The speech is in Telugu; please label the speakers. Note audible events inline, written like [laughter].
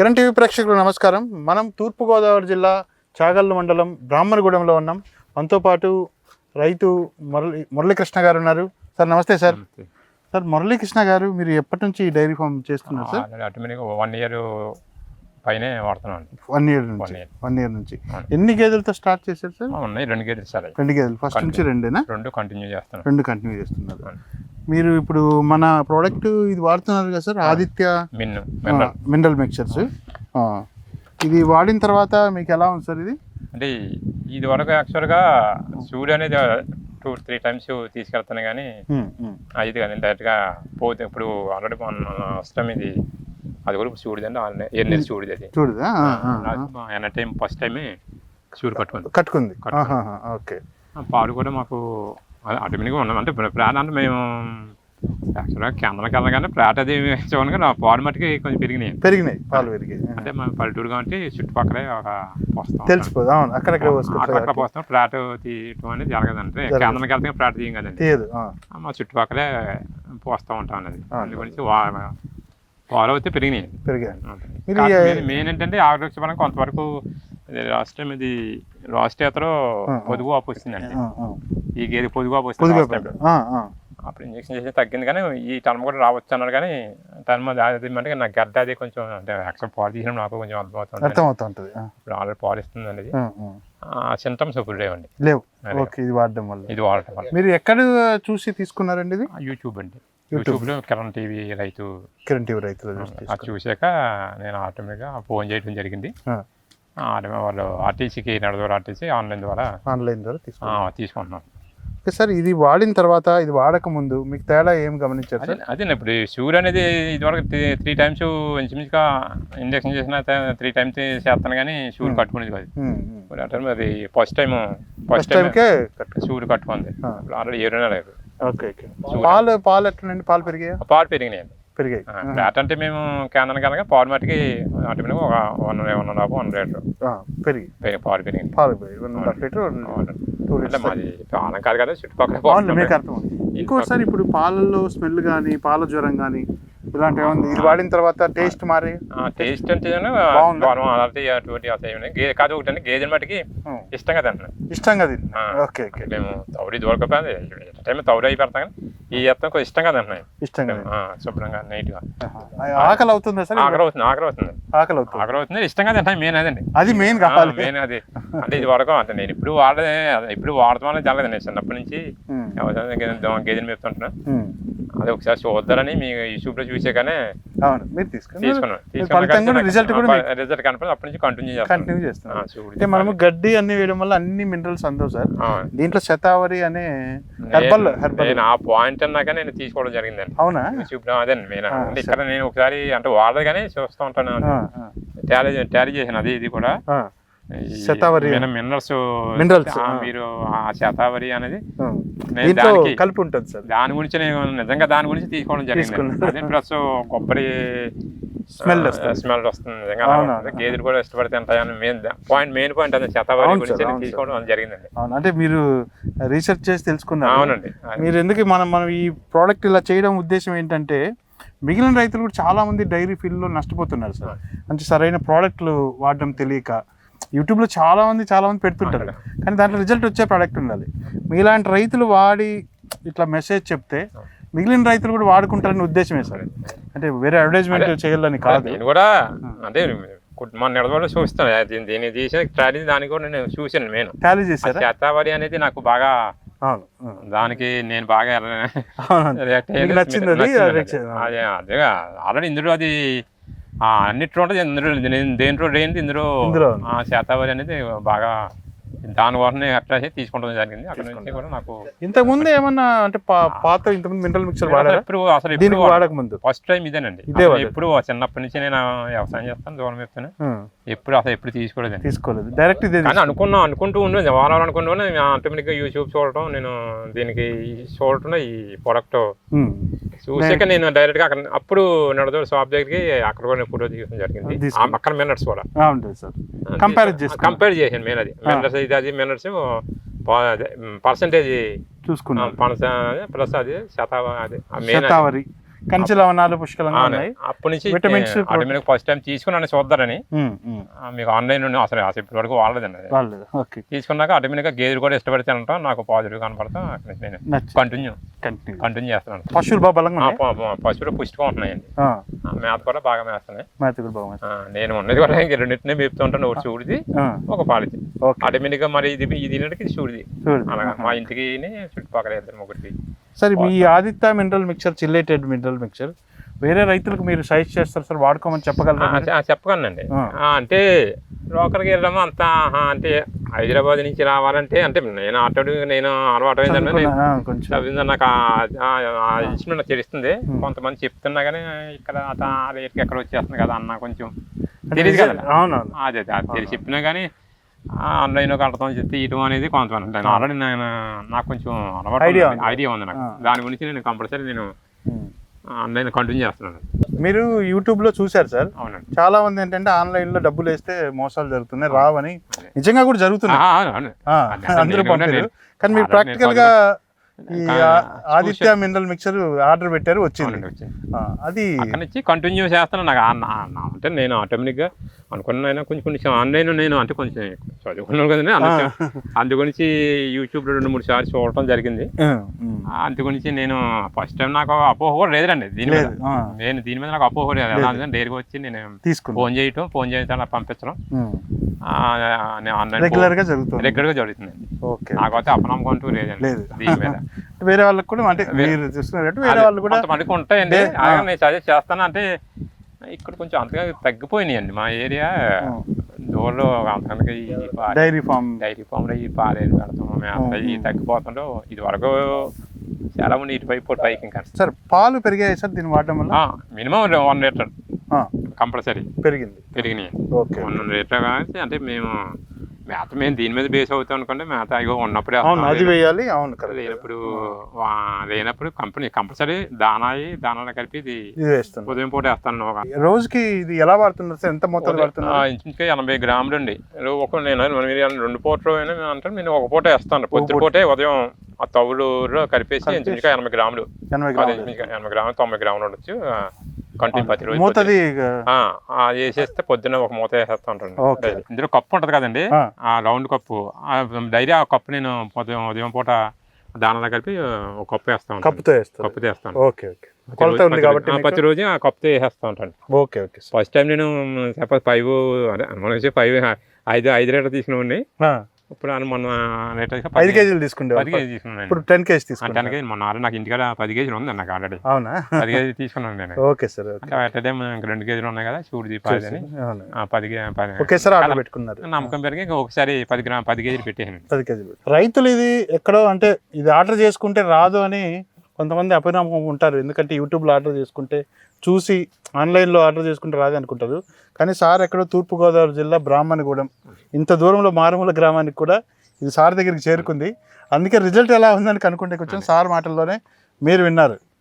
Speaker 1: కిరణ్ టీవీ ప్రేక్షకులకు నమస్కారం. మనం తూర్పుగోదావరి జిల్లా చాగల్లు మండలం బ్రాహ్మణగూడెంలో ఉన్నాం. మనతో పాటు రైతు మురళి మురళీకృష్ణ గారు ఉన్నారు. సార్ నమస్తే సార్. సార్ మురళీకృష్ణ గారు మీరు ఎప్పటి నుంచి ఈ డైరీ ఫామ్ చేస్తున్నారు సార్?
Speaker 2: వన్ ఇయర్ పైనే వాడుతున్నాం
Speaker 1: వన్ ఇయర్
Speaker 2: వన్
Speaker 1: నుంచి
Speaker 2: ఇయర్.
Speaker 1: వన్ ఇయర్ నుంచి. ఎన్ని గేదెలతో స్టార్ట్ చేశారు సార్?
Speaker 2: ఉన్నాయి రెండు గేదెలు సార్.
Speaker 1: రెండు గేదెలు. ఫస్ట్ నుంచి రెండేనా?
Speaker 2: రెండు కంటిన్యూ చేస్తున్నాం.
Speaker 1: రెండు కంటిన్యూ చేస్తున్నారు. మీరు ఇప్పుడు మన ప్రోడక్ట్ ఇది వాడుతున్నారు కదా సార్? ఆదిత్య
Speaker 2: మినరల్.
Speaker 1: మిక్చర్స్. ఇది వాడిన తర్వాత మీకు ఎలా ఉంది సార్ ఇది?
Speaker 2: అంటే ఇది వరకు యాక్చువల్గా సూర్య అనేది టూ త్రీ టైమ్స్ తీసుకెళ్తాను కానీ. అది కానీ డైరెక్ట్గా పోతే ఇప్పుడు ఆల్రెడీ మన అష్టం ఇది. అది కూడా అంటే ఎన్ని సూడిది అది.
Speaker 1: చూడదా.
Speaker 2: ఎన్న టైం ఫస్ట్ టైమే సూర్యు కట్టుకుంది.
Speaker 1: కట్టుకుంది. ఓకే.
Speaker 2: పాలు కూడా మాకు ఆటోమేటిక్గా ఉన్నాం అంటే ప్లాట్ అంటే మేము యాక్చువల్గా కిందకి వెళ్ళగానే ప్లాట్ అది [laughs] చూడగా నా పాలు మట్టుకి కొంచెం పెరిగినాయి.
Speaker 1: పెరిగినాయి పాలు పెరిగాయి
Speaker 2: అంటే మన పల్లెటూరు కాబట్టి చుట్టుపక్కలే ఒక పోస్తాం.
Speaker 1: తెలిసిపోదు అవును. అక్కడక్కడ
Speaker 2: అక్కడక్కడ
Speaker 1: పోసుకుంటారు
Speaker 2: పోస్తాం. ప్లాట్ తీయటం అనేది జరగదంటే
Speaker 1: జరగదు.
Speaker 2: కేంద్రానికి వెళ్తే ప్లాట్ తీయం కదండి
Speaker 1: తీయదు
Speaker 2: మా చుట్టుపక్కలే పోస్తూ ఉంటాం అనేది. అందుగురించి పాలు అయితే పెరిగినాయి.
Speaker 1: పెరిగాయి.
Speaker 2: మెయిన్ ఏంటంటే ఆరోగ్యపరంగా కొంతవరకు ఇది లాస్ట్ టైం ఇది లాస్ట్
Speaker 1: ఆ, ఆ.
Speaker 2: పొదుగు వాపు వచ్చిందండి. ఈ గేదె పొదుగు వాపు వచ్చింది
Speaker 1: పొదిగా
Speaker 2: last time.
Speaker 1: పెట్టు. ఆ, ఆ.
Speaker 2: అప్పుడు ఇంజక్షన్ చేసి తగ్గింది కానీ ఈ టర్మ్ కూడా రావచ్చు అన్నారు కానీ టర్మ్ అది అంటే నాకు గడ్డ అది కొంచెం అంటే యాక్చువల్ పాలు తీసిన నాకు కొంచెం అర్థమవుతుంది
Speaker 1: అర్థమవుతా ఉంటుంది ఆ,
Speaker 2: ఇప్పుడు ఆల్రెడీ పాలు ఇస్తుందండి ఇది
Speaker 1: ఆ, ఆ.
Speaker 2: ఆ సింటమ్స్ ఇప్పుడు లేవండి
Speaker 1: లేవు. ఓకే ఇది వాడడం వల్ల
Speaker 2: ఇది వాడటం వల్ల
Speaker 1: మీరు ఎక్కడ చూసి తీసుకున్నారండి ఇది
Speaker 2: యూట్యూబ్ అండి
Speaker 1: యూట్యూబ్.
Speaker 2: యూట్యూబ్లో కిరణ్ టీవీ రైతు
Speaker 1: కిరణ్ టీవీ రైతులు చూసి
Speaker 2: అది. చూశాక నేను ఆటోమేటిక్గా ఫోన్ చేయడం జరిగింది వాళ్ళు ఆర్టీసీకి నడదూరు ఆర్టీసీ ఆన్లైన్ ద్వారా
Speaker 1: ఆన్లైన్ ద్వారా
Speaker 2: ఆ,
Speaker 1: తీసుకున్నారు
Speaker 2: తీసుకుంటున్నాం.
Speaker 1: ఓకే సార్ ఇది వాడిన తర్వాత ఇది వాడక ముందు మీకు తేడా ఏం గమనించారు
Speaker 2: అదే
Speaker 1: సార్?
Speaker 2: అదే ఇప్పుడు సూర్య అనేది ఇదివరకు త్రీ టైమ్స్ ఇంచుమించుగా ఇంజక్షన్ చేసిన త్రీ టైమ్స్ చేస్తాను కానీ సూర్యు కట్టుకునేది కాదు. ఇప్పుడు అంటే అది ఫస్ట్ టైం
Speaker 1: ఫస్ట్ టైంకే
Speaker 2: సూర్యు కట్టుకుంది. ఆల్రెడీ ఏడు నెలలు
Speaker 1: ఓకే ఓకే. పాలు పాలు ఎట్లండి పాలు పెరిగాయా?
Speaker 2: పాలు పెరిగినాయండి.
Speaker 1: పెరిగాయి.
Speaker 2: ఫ్లాట్ అంటే మేము కేంద్రం కనుక పాలు మట్టుకి ఆటోమేటిక్గా ఒక one one and half one litre
Speaker 1: ఆ, పెరిగి.
Speaker 2: పాలు పెరిగింది.
Speaker 1: పాలు పెరిగి. One and half litre two
Speaker 2: అంటే మాది పాలన కాదు కదా చుట్టుపక్కల
Speaker 1: మీకు అర్థం ఇంకోసారి ఇప్పుడు పాలల్లో స్మెల్ కానీ పాల జ్వరం కానీ ఇలాంటివి ఇది వాడిన తర్వాత టేస్ట్ మారి.
Speaker 2: టేస్ట్ అంటే కాదు ఒకటి అంటే గేదెల మట్టుకి
Speaker 1: ఉం.
Speaker 2: ఇష్టంగా తింటున్నాం.
Speaker 1: ఇష్టంగా
Speaker 2: ఆ.
Speaker 1: Okay okay.
Speaker 2: మేము తౌడి దొరకపోతే టైం తౌడు అయి పెడతాం కానీ ఈ ఎత్తం కొంచెం ఇష్టంగా తింటున్నాయి
Speaker 1: ఇష్టంగా
Speaker 2: శుభ్రంగా నీట్గా.
Speaker 1: ఆహా. ఆకలి అవుతుందా సార్?
Speaker 2: ఆకలి అవుతుంది ఆకలి అవుతుంది.
Speaker 1: ఆకలి అవుతుంది
Speaker 2: ఆకలి అవుతుంది ఇష్టంగా తింటాం మెయిన్ అదండి
Speaker 1: అది మెయిన్ కావాలి.
Speaker 2: మెయిన్ అది. అంటే ఇది వరకు అంటే నేను ఇప్పుడు వాడదే ఇప్పుడు వాడతామని జరగదు నేను చిన్నప్పటి నుంచి. గేదెని మేపుతుంటున్నా. అది ఒకసారి చూద్దారని మీ యూట్యూబ్లో చూసే కానీ
Speaker 1: అవును మీరు తీసుకుని
Speaker 2: తీసుకున్నాను.
Speaker 1: ఫలితం కూడా రిజల్ట్ కూడా మీకు
Speaker 2: రిజల్ట్ కనపడి అప్పటి నుంచి కంటిన్యూ
Speaker 1: కంటిన్యూ. అంటే మనము గడ్డి అన్ని వేయడం వల్ల అన్ని మినరల్స్ అందవు సార్. దీంట్లో శతావరి అనే హెర్బల్
Speaker 2: నేను-
Speaker 1: హెర్బల్
Speaker 2: నేను ఆ పాయింట్ అన్నాక నేను తీసుకోవడం జరిగిందండి.
Speaker 1: అవునా?
Speaker 2: యూట్యూబ్ అదే మెయిన్
Speaker 1: ఆ,
Speaker 2: అంటే ఇక్కడ నేను ఒకసారి అంటే వాడదు కానీ చూస్తూ ఉంటాను. టాలీ టాలీ చేశాను అది ఇది కూడా.
Speaker 1: శతావరి.
Speaker 2: మినరల్స్
Speaker 1: ఆ.
Speaker 2: మీరు ఆ శతావరి అనేది
Speaker 1: దీంట్లో కలిపి ఉంటుంది సార్.
Speaker 2: దాని గురించి నేను నిజంగా దాని గురించి తీసుకోవడం జరిగింది. అదే ప్లస్ కొబ్బరి
Speaker 1: వస్తుంది.
Speaker 2: స్మెల్ వస్తుంది నిజంగా. గేదెలు కూడా ఇష్టపడి తింటాయని మెయిన్ పాయింట్ మెయిన్ పాయింట్ అదే శతావరి గురించి తీసుకోవడం జరిగిందండి.
Speaker 1: అవును. అంటే మీరు రీసెర్చ్ చేసి తెలుసుకున్నారు.
Speaker 2: అవునండి.
Speaker 1: మీరు ఎందుకు మనం మనం ఈ ప్రోడక్ట్ ఇలా చేయడం ఉద్దేశం ఏంటంటే మిగిలిన రైతులు కూడా చాలా మంది డైరీ ఫీల్డ్లో నష్టపోతున్నారు సార్. అంటే సరైన ప్రోడక్ట్లు వాడడం తెలియక యూట్యూబ్లో చాలా మంది చాలా మంది పెడుతుంటారు. కానీ దాంట్లో రిజల్ట్ వచ్చే ప్రోడక్ట్ ఉండాలి. మీలాంటి రైతులు వాడి ఇట్లా మెసేజ్ చెప్తే మిగిలిన రైతులు కూడా వాడుకుంటారని ఉద్దేశమే సార్. అంటే వేరే అడ్వర్టైజ్మెంట్ చేయాలని కాదు.
Speaker 2: కూడా అంటే మన నిడదవలో చూస్తాను దీన్ని తీసిన స్ట్రాటజీ దానికి కూడా నేను చూశాను నేను.
Speaker 1: టాలీ చేశారా?
Speaker 2: శతావరి అనేది నాకు బాగా. దానికి నేను బాగా [laughs]
Speaker 1: అది?
Speaker 2: అదే ఆల్రెడీ ఇందులో అది అన్నిట్లో ఉంటుంది ఇందులో దేంట్లో లేనిది ఇందులో శాతావరి అనేది బాగా దాని వలన అట్లా తీసుకోవడం జరిగింది. అక్కడ నుంచి కూడా నాకు
Speaker 1: ఇంతకు ముందు ఏమన్నా అంటే పాత ఇంతకుముందు మినరల్ మిక్చర్ వాడారా?
Speaker 2: ఎప్పుడు అసలు ఎప్పుడు
Speaker 1: వాడక ముందు?
Speaker 2: ఫస్ట్ టైం ఇదేనండి. ఎప్పుడు చిన్నప్పటి నుంచి నేను వ్యవసాయం చేస్తాను దూరం చెప్తాను. ఎప్పుడు అసలు ఎప్పుడు తీసుకోలేదండి
Speaker 1: తీసుకోలేదు. డైరెక్ట్ ఇదే
Speaker 2: కానీ అనుకున్నా అనుకుంటూ ఉండేది వారాలు అనుకుంటూ ఆటోమేటిక్గా యూట్యూబ్ చూడటం నేను దీనికి చూడటం ఈ ప్రోడక్ట్. చూసాక నేను డైరెక్ట్గా అక్కడ అప్పుడు నడదోడు షాప్ దగ్గరికి అక్కడ కూడా ఫోటో తీయడం జరిగింది. అక్కడ మిన్నట్స్ కూడా.
Speaker 1: సార్. కంపేర్ చేసుకున్నా.
Speaker 2: కంపేర్ చేసాను మెయిన్ అది. మిన్నట్స్ ఇది అది మిన్నట్స్ పర్సంటేజ్
Speaker 1: చూసుకున్నాం.
Speaker 2: పనస ప్లస్ అది శతావ అది మెయిన్
Speaker 1: శతావరి. కంచి లవణాలు పుష్కలంగా ఉన్నాయి.
Speaker 2: అప్పటి నుంచి
Speaker 1: Vitamins,
Speaker 2: ఆటోమేటిక్ ఫస్ట్ టైం తీసుకున్నాను చూద్దారని. మీకు ఆన్లైన్ నుండి అసలు ఇప్పటి వరకు వాడలేదండి.
Speaker 1: వాళ్ళు ఓకే.
Speaker 2: తీసుకున్నాక ఆటోమేటిక్గా గేదెలు కూడా ఇష్టపడితే అనటం నాకు పాజిటివ్ కనపడతాం నేను కంటిన్యూ.
Speaker 1: కంటిన్యూ.
Speaker 2: కంటిన్యూ చేస్తున్నాను.
Speaker 1: పశువులు బాగా బలంగా
Speaker 2: పశువులు పుష్టిగా ఉంటున్నాయండి. మేత కూడా బాగా మేస్తున్నాయి.
Speaker 1: మేతకులు బాగున్నాయి
Speaker 2: ఆ, నేను ఉన్నది కూడా ఇంక రెండింటినీ మేపుతూ ఉంటాను ఒకటి చూడిది ఒక పాలిది. ఆటోమేటిక్గా మరి ఇది ఇది ఇది చూడిది అలాగా. మా ఇంటికి చుట్టుపక్కల ఇద్దరు ముగ్గురికి.
Speaker 1: సార్ మీ Aditya mineral mixture chelated mineral mixture వేరే రైతులకు మీరు సజెస్ట్ చేస్తారు సార్ వాడుకోమని చెప్పగలరా
Speaker 2: చెప్పగలనండి. అంటే లోకల్కి వెళ్ళడం అంత అంటే హైదరాబాద్ నుంచి రావాలంటే అంటే నేను ఆటో నేను అలవాటు అయిందంటే నేను
Speaker 1: చదువుకున్న- ఆ, కొంచెం.
Speaker 2: చదివింది నాకు ఇచ్చిన నాకు తెలుస్తుంది. కొంతమంది చెప్తున్నా కానీ ఇక్కడ రేట్కి ఎక్కడ వచ్చేస్తుంది కదా అన్న కొంచెం తెలియదు కదా.
Speaker 1: అవునవును.
Speaker 2: అదే అదే అది తెలిసి చెప్పినా కానీ ఆన్లైన్ కడతాం చెప్తే ఇయటం అనేది కొంతమంది ఆల్రెడీ నేను నాకు కొంచెం అలవాటు. ఉంది. ఐడియా ఉంది నాకు. దాని గురించి నేను కంపల్సరీ నేను. ఆన్లైన్ కంటిన్యూ చేస్తున్నాను.
Speaker 1: మీరు యూట్యూబ్లో చూశారు సార్.
Speaker 2: అవునండి.
Speaker 1: చాలా మంది ఏంటంటే ఆన్లైన్లో డబ్బులు వేస్తే మోసాలు జరుగుతున్నాయి రావని నిజంగా కూడా జరుగుతున్నాయి. అందరూ పంపారు. కానీ మీరు
Speaker 2: ఆల్రెడీ
Speaker 1: ప్రాక్టికల్
Speaker 2: నేను
Speaker 1: గా ఈ ఆదిత్య మినరల్ మిక్చర్ ఆర్డర్ పెట్టారు వచ్చింది. అది
Speaker 2: కంటిన్యూ చేస్తాను నాకు అంటే నేను ఆటోమేటిక్గా అనుకున్న కొంచెం కొంచెం ఆన్లైన్ నేను అంటే కొంచెం చదువుకున్నాను కదండి అందు గురించి యూట్యూబ్లో రెండు మూడు సార్లు చూడటం జరిగింది. అందు గురించి నేను ఫస్ట్ టైం నాకు అపోహ కూడా లేదండి దీని మీద. నేను దీని మీద నాకు అపోహ లేదు. ఎలా డైరీగా వచ్చి నేను ఫోన్ చేయటం ఫోన్ చేయటం పంపించడం. రెగ్యులర్గా జరుగుతుంది. నాకైతే అపనమ్మకం అంటూ లేదండి
Speaker 1: లేదు.
Speaker 2: దీని మీద.
Speaker 1: వేరే వాళ్ళకి కూడా అంటే మీరు వేరే వాళ్ళు కూడా
Speaker 2: ఉంటాయండి. నేను సజెస్ట్ చేస్తాను అంటే ఇక్కడ కొంచెం అంతగా తగ్గిపోయినాయండి. మా ఏరియా దూరంలో అంతకన్నా ఈ
Speaker 1: డైరీ ఫామ్.
Speaker 2: డైరీ ఫామ్లో ఈ పాలేరు పెడతాము మేత ఈ తగ్గిపోతుండో ఇది వరకు చాలా మంది ఇటువైపు పైకి ఇంకా
Speaker 1: సార్ పాలు పెరిగాయి సార్ దీన్ని వాడడం వల్ల?
Speaker 2: Minimum one litre compulsory.
Speaker 1: పెరిగింది.
Speaker 2: పెరిగినాయి.
Speaker 1: ఓకే.
Speaker 2: వన్ లీటర్ అంటే మేము మేత మేము దీని మీద బేస్ అవుతాం అనుకుంటే మేత అయ్యో ఉన్నప్పుడే
Speaker 1: అవును. అది వేయాలి అవును
Speaker 2: లేనప్పుడు లేనప్పుడు కంపెనీ కంపల్సరీ దానాయి దానాలు కలిపి ఇది ఉదయం పూట వేస్తాను
Speaker 1: రోజుకి ఇది ఎలా వాడుతున్నారు సార్? ఎంత
Speaker 2: ఆ, ఇంచుమించుగా ఎనభై గ్రాములు అండి. ఒక నేను మీరు రెండు పూటలు అయినా అంటే నేను ఒక పూట వేస్తాను. పొద్దు పూటే. ఉదయం ఆ తవుడులో కలిపేసి ఇంచుమించుగా ఎనభై గ్రాములు.
Speaker 1: ఎనభై గ్రాములు.
Speaker 2: తొంభై గ్రాములు ఉండొచ్చు. కంటిన్యూ ప్రతి రోజు
Speaker 1: మూతది
Speaker 2: ఆ, ఆ వేసేస్తే పొద్దున్న ఒక మూత వేసేస్తా ఉంటాను. ఇందులో కప్పు ఉంటుంది కదండి.
Speaker 1: ఆ.
Speaker 2: Round cup. డైరీ ఆ కప్పు నేను ఉదయం ఉదయం పూట దానిలో కలిపి ఒక కప్పు వేస్తా ఉంటాను.
Speaker 1: కప్పుతో
Speaker 2: కప్పు వేస్తాను
Speaker 1: ఓకే ఓకే. కొలత ఉంది కాబట్టి మీకు?
Speaker 2: ప్రతి రోజు ఆ కప్పు వేసేస్తా ఉంటాను.
Speaker 1: Okay okay.
Speaker 2: ఫస్ట్ టైం నేను సపోజ్ ఫైవ్ అదే మనం ఫైవ్ ఐదు ఐదు లీటర్ తీసుకున్నాండి
Speaker 1: ఆ,
Speaker 2: ఇప్పుడు మొన్న
Speaker 1: ఐదు కేజీలు తీసుకుంటే
Speaker 2: పది కేజీ తీసుకున్నాను
Speaker 1: ఇప్పుడు టెన్ కేజీ
Speaker 2: అంటే
Speaker 1: తీసుకుంటాను
Speaker 2: కేజీ మొన్న ఆల్రెడీ నాకు ఇంటికాడ పది కేజీలు ఉంది నాకు ఆల్రెడీ.
Speaker 1: అవునా?
Speaker 2: పది కేజీ తీసుకున్నాను నేను.
Speaker 1: ఓకే సార్
Speaker 2: అంటే అట్ టైం ఇంక రెండు కేజీలు ఉన్నాయి కదా చూడు దీపాలి అని. పది పది
Speaker 1: ఓకే సార్ ఆర్డర్ పెట్టుకున్నారు.
Speaker 2: నమ్మకం పెరిగి ఇంక ఒకసారి పది గ్రామ్ పది కేజీలు పెట్టేసాను
Speaker 1: పది కేజీలు రైతులు ఇది ఎక్కడో అంటే ఇది ఆర్డర్ చేసుకుంటే రాదు అని కొంతమంది అపనమ్మకం ఉంటారు. ఎందుకంటే యూట్యూబ్లో ఆర్డర్ చేసుకుంటే చూసి ఆన్లైన్లో ఆర్డర్ చేసుకుంటే రాదనుకుంటారు కానీ సార్ ఎక్కడో తూర్పుగోదావరి జిల్లా బ్రాహ్మణగూడెం. ఇంత దూరంలో మారుమూల గ్రామానికి కూడా ఇది సార్ దగ్గరికి చేరుకుంది. అందుకే రిజల్ట్ ఎలా ఉందని కనుక్కుంటే కొంచెం సార్ మాటల్లోనే మీరు విన్నారు.